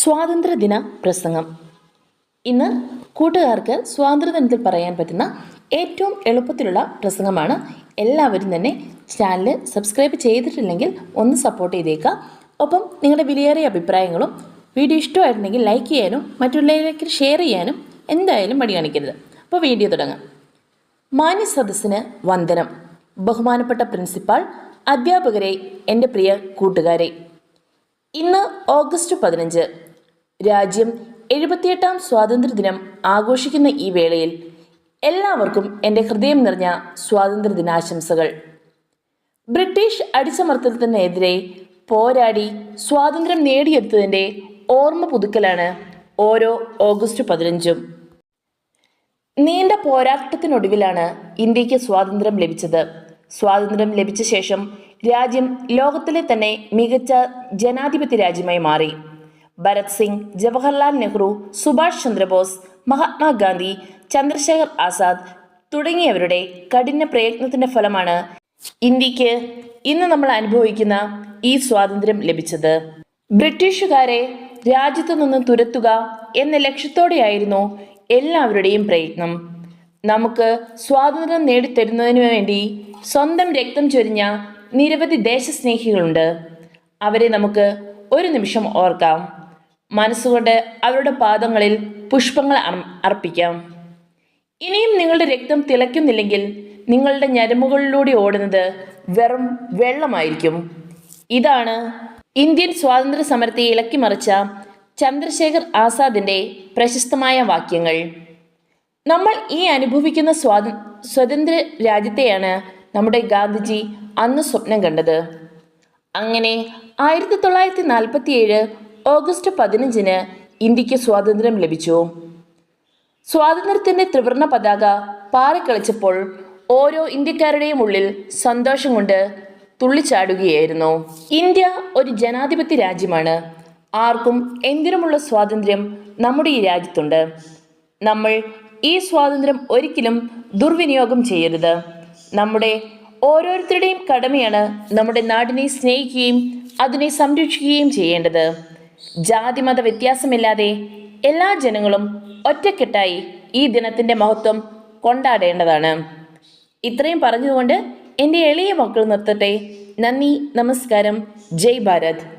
സ്വാതന്ത്ര്യദിന പ്രസംഗം. ഇന്ന് കൂട്ടുകാർക്ക് സ്വാതന്ത്ര്യദിനത്തിൽ പറയാൻ പറ്റുന്ന ഏറ്റവും എളുപ്പത്തിലുള്ള പ്രസംഗമാണ്. എല്ലാവരും തന്നെ ചാനൽ സബ്സ്ക്രൈബ് ചെയ്തിട്ടില്ലെങ്കിൽ ഒന്ന് സപ്പോർട്ട് ചെയ്തേക്കുക. ഒപ്പം നിങ്ങളുടെ വിലയേറിയ അഭിപ്രായങ്ങളും വീഡിയോ ഇഷ്ടമായിട്ടുണ്ടെങ്കിൽ ലൈക്ക് ചെയ്യാനും മറ്റുള്ളവരിലേക്ക് ഷെയർ ചെയ്യാനും എന്തായാലും മടി കാണിക്കരുത്. അപ്പോൾ വീഡിയോ തുടങ്ങാം. മാന്യ സദസ്സിന് വന്ദനം. ബഹുമാനപ്പെട്ട പ്രിൻസിപ്പാൾ അധ്യാപകരെ എന്റെ പ്രിയ കൂട്ടുകാരെ. ഇന്ന് ഓഗസ്റ്റ് പതിനഞ്ച്. രാജ്യം എഴുപത്തിയെട്ടാം സ്വാതന്ത്ര്യദിനം ആഘോഷിക്കുന്ന ഈ വേളയിൽ എല്ലാവർക്കും എന്റെ ഹൃദയം നിറഞ്ഞ സ്വാതന്ത്ര്യദിനാശംസകൾ. ബ്രിട്ടീഷ് അടിച്ചമർത്തലത്തിനെതിരെ പോരാടി സ്വാതന്ത്ര്യം നേടിയെടുത്തതിന്റെ ഓർമ്മ പുതുക്കലാണ് ഓരോ ഓഗസ്റ്റ് പതിനഞ്ചും. നീണ്ട പോരാട്ടത്തിനൊടുവിലാണ് ഇന്ത്യയ്ക്ക് സ്വാതന്ത്ര്യം ലഭിച്ചത്. സ്വാതന്ത്ര്യം ലഭിച്ച ശേഷം രാജ്യം ലോകത്തിലെ തന്നെ മികച്ച ജനാധിപത്യ രാജ്യമായി മാറി. ഭരത് സിംഗ് ജവഹർലാൽ നെഹ്റു സുഭാഷ് ചന്ദ്രബോസ് മഹാത്മാഗാന്ധി ചന്ദ്രശേഖർ ആസാദ് തുടങ്ങിയവരുടെ കഠിന പ്രയത്നത്തിന്റെ ഫലമാണ് ഇന്ത്യയ്ക്ക് ഇന്ന് നമ്മൾ അനുഭവിക്കുന്ന ഈ സ്വാതന്ത്ര്യം ലഭിച്ചത്. ബ്രിട്ടീഷുകാരെ രാജ്യത്തു നിന്ന് തുരത്തുക എന്ന ലക്ഷ്യത്തോടെയായിരുന്നു എല്ലാവരുടെയും പ്രയത്നം. നമുക്ക് സ്വാതന്ത്ര്യം നേടിത്തരുന്നതിനു വേണ്ടി സ്വന്തം രക്തം ചൊരിഞ്ഞ നിരവധി ദേശസ്നേഹികളുണ്ട്. അവരെ നമുക്ക് ഒരു നിമിഷം ഓർക്കാം. മനസ്സുകൊണ്ട് അവരുടെ പാദങ്ങളിൽ പുഷ്പങ്ങൾ അർപ്പിക്കാം. ഇനിയും നിങ്ങളുടെ രക്തം തിളയ്ക്കുന്നില്ലെങ്കിൽ നിങ്ങളുടെ ഞരമ്പുകളിലൂടെ ഓടുന്നത് വെറും വെള്ളമായിരിക്കും. ഇതാണ് ഇന്ത്യൻ സ്വാതന്ത്ര്യ സമരത്തെ ഇളക്കിമറിച്ച ചന്ദ്രശേഖർ ആസാദിന്റെ പ്രശസ്തമായ വാക്യങ്ങൾ. നമ്മൾ ഈ അനുഭവിക്കുന്ന സ്വാത സ്വതന്ത്ര രാജ്യത്തെയാണ് നമ്മുടെ ഗാന്ധിജി അന്ന് സ്വപ്നം കണ്ടത്. അങ്ങനെ ആയിരത്തി തൊള്ളായിരത്തി നാൽപ്പത്തി ഏഴ് ഓഗസ്റ്റ് പതിനഞ്ചിന് ഇന്ത്യയ്ക്ക് സ്വാതന്ത്ര്യം ലഭിച്ചു. സ്വാതന്ത്ര്യത്തിന്റെ ത്രിവർണ പതാക പാറിക്കളിച്ചപ്പോൾ ഓരോ ഇന്ത്യക്കാരുടെയും ഉള്ളിൽ സന്തോഷം കൊണ്ട് തുള്ളിച്ചാടുകയായിരുന്നു. ഇന്ത്യ ഒരു ജനാധിപത്യ രാജ്യമാണ്. ആർക്കും എന്തിനുമുള്ള സ്വാതന്ത്ര്യം നമ്മുടെ ഈ രാജ്യത്തുണ്ട്? നമ്മൾ ഈ സ്വാതന്ത്ര്യം ഒരിക്കലും ദുർവിനിയോഗം ചെയ്യരുത്. നമ്മുടെ ഓരോരുത്തരുടെയും കടമയാണ് നമ്മുടെ നാടിനെ സ്നേഹിക്കുകയും അതിനെ സംരക്ഷിക്കുകയും ചെയ്യേണ്ടത്. ജാതിമത വ്യത്യാസമില്ലാതെ എല്ലാ ജനങ്ങളും ഒറ്റക്കെട്ടായി ഈ ദിനത്തിന്റെ മഹത്വം കൊണ്ടാടേണ്ടതാണ്. ഇത്രയും പറഞ്ഞുകൊണ്ട് എന്റെ എളിയ മക്കൾ നിർത്തട്ടെ. നന്ദി നമസ്കാരം. ജയ് ഭാരത്.